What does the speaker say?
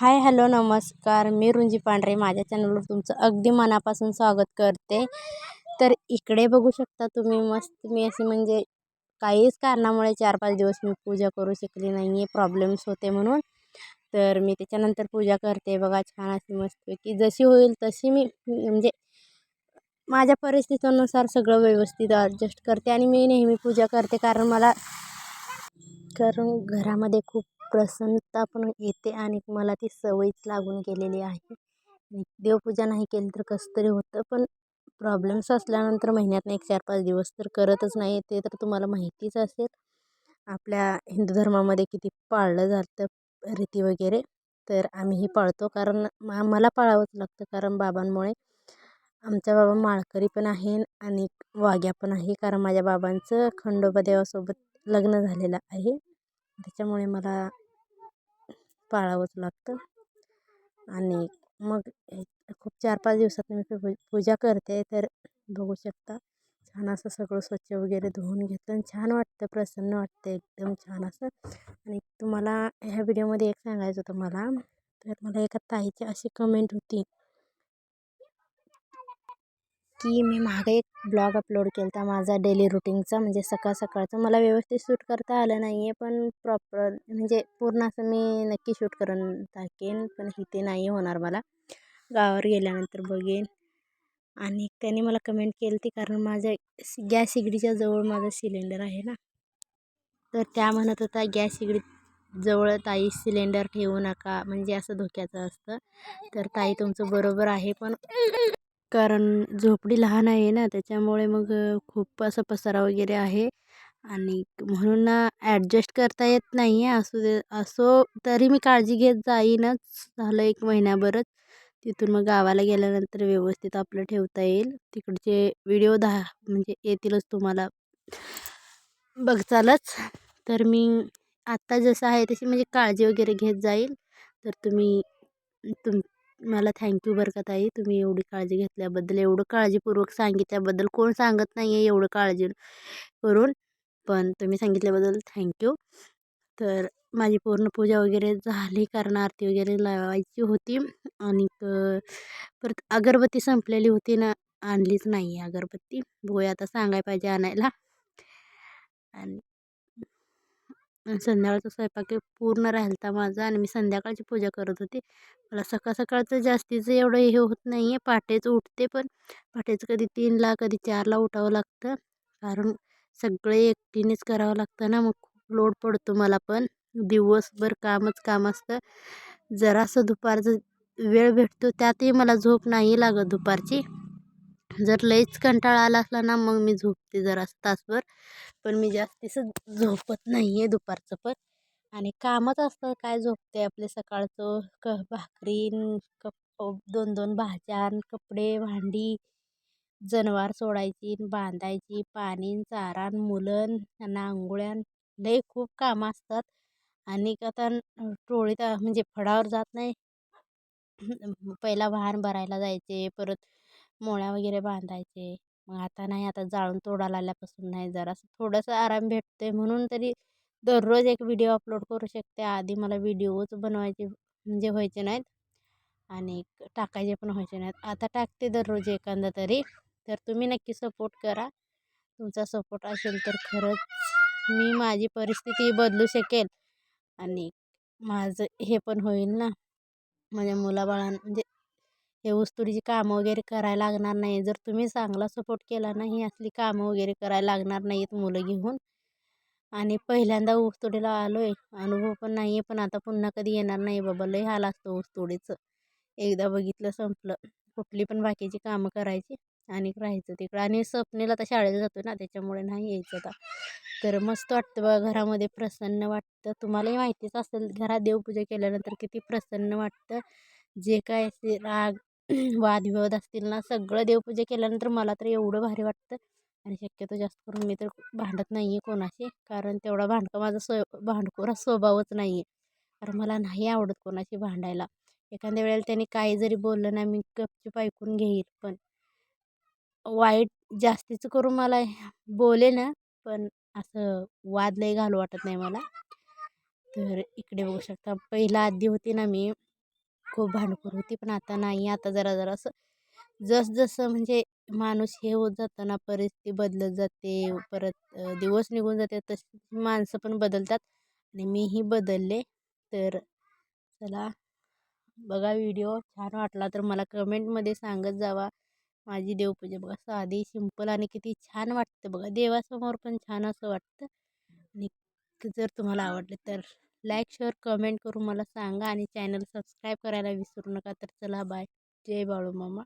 Hi hello नमस्कार. मी रुंजी पांढरे. माझ्या चॅनलवर तुमचं अगदी मनापासून स्वागत करते. तर इकडे बघू शकता तुम्ही मस्त. मी असे म्हणजे काहीच कारणामुळे चार पाच दिवस मी पूजा करू शकली नाही आहे प्रॉब्लेम्स होते म्हणून. तर मी त्याच्यानंतर पूजा करते. बघा छान अशी मस्तपैकी जशी होईल तशी मी म्हणजे माझ्या परिस्थितीनुसार सगळं व्यवस्थित ॲडजस्ट करते आणि मी नेहमी पूजा करते. कारण मला कारण घरामध्ये खूप प्रसन्नता पण येते आणि मला ती सवयच लागून गेलेली आहे. आणि देवपूजा नाही केली तर कसं तरी होतं पण प्रॉब्लेम्स असल्यानंतर महिन्यातनं एक चार पाच दिवस तर करतच नाही ते तर तुम्हाला माहितीच असेल. आपल्या हिंदू धर्मामध्ये किती पाळलं जातं रीती वगैरे तर आम्हीही पाळतो. कारण मा मला पाळावंच लागतं कारण बाबांमुळे. आमचा बाबा माळकरी पण आहे आणि वाघ्या पण आहे. कारण माझ्या बाबांचं खंडोबा देवासोबत लग्न झालेलं आहे. त्याच्यामुळे मला पाळावंच लागतं. आणि मग खूप चार पाच दिवसात मी पू पूजा करते तर बघू शकता छान असं सगळं स्वच्छ वगैरे धुवून घेतलं आणि छान वाटतं प्रसन्न वाटतं एकदम छान असं. आणि तुम्हाला ह्या व्हिडिओमध्ये एक सांगायचं होतं मला तर मला एका ताईची अशी कमेंट होती की मी मागे एक ब्लॉग अपलोड केला होता माझा डेली रुटीनचा म्हणजे सकाळ सकाळचा मला व्यवस्थित शूट करता आलं नाही आहे पण प्रॉपर म्हणजे पूर्ण असं मी नक्की शूट करून टाकेन पण इथे नाही होणार मला. गावावर गेल्यानंतर बघेन. आणि त्याने मला कमेंट केली ती कारण माझ्या गॅस शिगडीच्या जवळ माझा सिलेंडर आहे ना. तर त्या म्हणत होता गॅस शिगडी जवळ ताई सिलेंडर ठेवू नका. म्हणजे असं धोक्याचं असतं. तर ताई तुमचं बरोबर आहे पण कारण झोपडी लहान आहे ना त्याच्यामुळे मग खूप असं पसारा वगैरे आहे. आणि म्हणून ना ॲडजस्ट करता येत नाही आहे असू दे असो तरी मी काळजी घेत जाईनच. झालं एक महिन्याभरच तिथून मग गावाला गेल्यानंतर व्यवस्थित आपलं ठेवता येईल. तिकडचे व्हिडिओ दहा म्हणजे येतीलच तुम्हाला. बघचालच तर मी आत्ता जसं आहे तशी म्हणजे काळजी वगैरे घेत जाईल. तर तुम्ही तुम मला थँक्यू बरं का ताई. तुम्ही एवढी काळजी घेतल्याबद्दल एवढं काळजीपूर्वक सांगितल्याबद्दल कोण सांगत नाही आहे एवढं काळजी करून. पण तुम्ही सांगितल्याबद्दल थँक्यू तर माझी पूर्ण पूजा वगैरे झाली कारण आरती वगैरे लावायची होती. आणि परत अगरबत्ती संपलेली होती ना आणलीच नाही आहे अगरबत्ती. बघूया आता सांगाय पाहिजे आणायला. आणि संध्याकाळचा स्वयंपाक पूर्ण राहिलता माझा आणि मी संध्याकाळची पूजा करत होते. मला सकाळ सकाळचं जास्तीचं एवढं हे होत नाही आहे पहाटेच उठते पण. पहाटेचं कधी तीनला कधी चारला उठावं लागतं. कारण सगळे एकटीनेच करावं लागतं ना मग खूप लोड पडतो मला पण. दिवसभर कामच काम असतं. जरासं दुपारचं वेळ भेटतो त्यातही मला झोप नाही लागत दुपारची. जर लईच कंटाळा आला असला ना मग मी झोपते जरा तासभर. पण मी जास्तीचं झोपत नाही आहे दुपारचं पण. आणि कामच असतं काय झोपते आपले सकाळचं? क भाकरी कप दोन दोन भाज्या कपडे भांडी जनावर सोडायची बांधायची पाणी चारा मुलं त्यांना आंघोळ्या लई खूप कामं असतात. आणि आता टोळीत म्हणजे फडावर जात नाही. पहिला वाहन भरायला जायचे परत मोळ्या वगैरे बांधायचे. मग आता नाही आता जाळून तोडायला आल्यापासून नाही जरासं थोडंसं आराम भेटते म्हणून तरी दररोज एक व्हिडिओ अपलोड करू शकते. आधी मला व्हिडिओच बनवायचे म्हणजे व्हायचे नाहीत आणि टाकायचे पण व्हायचे नाहीत. आता टाकते दररोज एखादा तरी. तर तुम्ही नक्की सपोर्ट करा. तुमचा सपोर्ट असेल तर खरंच मी माझी परिस्थिती बदलू शकेल आणि माझं हे पण होईल ना. माझ्या मुलाबाळां म्हणजे हे ऊसतोडीची कामं वगैरे करायला लागणार नाही जर तुम्ही चांगला सपोर्ट केला ना ही असली कामं वगैरे करायला लागणार नाही आहेत मुलं घेऊन. आणि पहिल्यांदा ऊसतोडीला आलो आहे अनुभव पण नाही आहे पण आता पुन्हा कधी येणार नाही बाबा. लय हाल असतो ऊसतोडीचं. एकदा बघितलं संपलं. कुठली पण बाकीची कामं करायची आणि राहायचं तिकडं. आणि स्वप्नेला आता शाळेला जातो ना त्याच्यामुळे नाही यायचं आता. तर मस्त वाटतं बघा घरामध्ये प्रसन्न वाटतं. तुम्हालाही माहितीच असेल घरात देवपूजा केल्यानंतर किती प्रसन्न वाटतं. जे काय असे राग वादविवाद असतील ना सगळं देवपूजा केल्यानंतर मला तर एवढं भारी वाटतं. आणि शक्यतो जास्त करून मी तर भांडत नाही आहे कोणाशी कारण तेवढा भांडका माझा स्व भांडखोरा स्वभावच नाही आहे कारण मला नाही आवडत कोणाशी भांडायला. एखाद्या वेळेला त्याने काही जरी बोललं ना मी गपचूप ऐकून घेईल पण वाईट जास्तीचं करून मला बोले ना पण असं वाद लई घालू वाटत नाही मला. तर इकडे बघू शकता पहिला आधी होती ना मी खूप भांडखोर होती. पण आता नाही. आता जरा जरा असं जसजसं म्हणजे माणूस हे होत जातं ना परिस्थिती बदलत जाते. परत दिवस निघून जाते. तशी माणसं पण बदलतात. आणि मीही बदलले. तर चला बघा व्हिडिओ. छान वाटला तर मला कमेंटमध्ये सांगत जावा. माझी देवपूजा बघा साधी सिंपल आणि किती छान वाटतं बघा. देवासमोर पण छान असं वाटतं. आणि जर तुम्हाला आवडले तर लाईक शेअर कमेंट करून मला सांगा आणि चॅनल सबस्क्राईब करायला विसरू नका. तर चला बाय. जय बाळू मामा